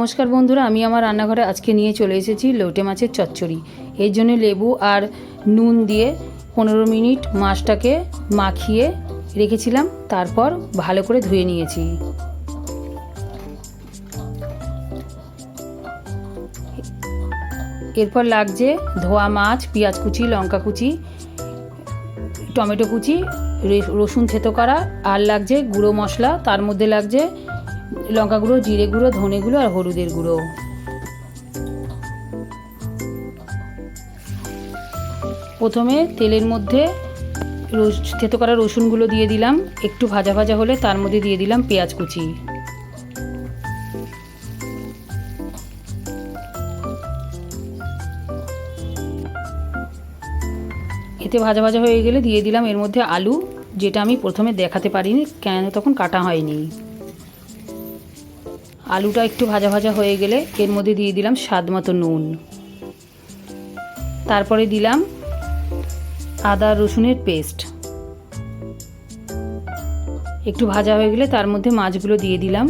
নমস্কার বন্ধুরা, আমি আমার রান্নাঘরে আজকে নিয়ে চলে এসেছি লৌটে মাছের চচ্চড়ি। এর জন্য লেবু আর নুন দিয়ে পনেরো মিনিট মাছটাকে মাখিয়ে রেখেছিলাম, তারপর ভালো করে ধুয়ে নিয়েছি। এরপর লাগছে ধোয়া মাছ, পেঁয়াজ কুচি, লঙ্কা কুচি, টমেটো কুচি রসুন থেতো করা, আর লাগছে গুঁড়ো মশলা, তার মধ্যে লাগছে লঙ্কা গুঁড়ো, জিরে গুঁড়ো, ধনে গুঁড়ো আর হলুদের গুঁড়ো। প্রথমে তেলের মধ্যে থেতো করা রসুনগুলো দিয়ে দিলাম। একটু ভাজা ভাজা হলে তার মধ্যে দিয়ে দিলাম পেঁয়াজ কুচি। এতে ভাজা ভাজা হয়ে গেলে দিয়ে দিলাম এর মধ্যে আলু, যেটা আমি প্রথমে দেখাতে পারিনি, কেন তখন কাটা হয়নি। আলুটা একটু ভাজা ভাজা হয়ে গেলে এর মধ্যে দিয়ে দিলাম স্বাদ মতো নুন। তারপরে দিলাম আদা রসুনের পেস্ট। একটু ভাজা হয়ে গেলে তার মধ্যে মাছগুলো দিয়ে দিলাম।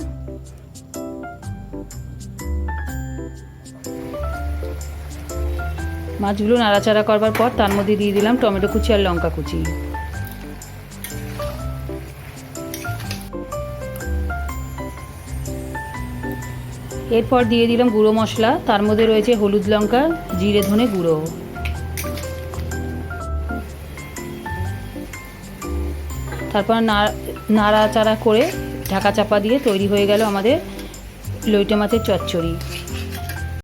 মাছগুলো নাড়াচাড়া করবার পর তার মধ্যে দিয়ে দিলাম টমেটো কুচি আর লঙ্কা কুচি। এরপর দিয়ে দিলাম গুঁড়ো মশলা। তার মধ্যে রয়েছে হলুদ লঙ্কা, জিরে ধনে গুঁড়ো। তারপর নাড়া নাড়াচাড়া করে ঢাকা চাপা দিয়ে তৈরি হয়ে গেল আমাদের লইটে মাছের চচ্চড়ি।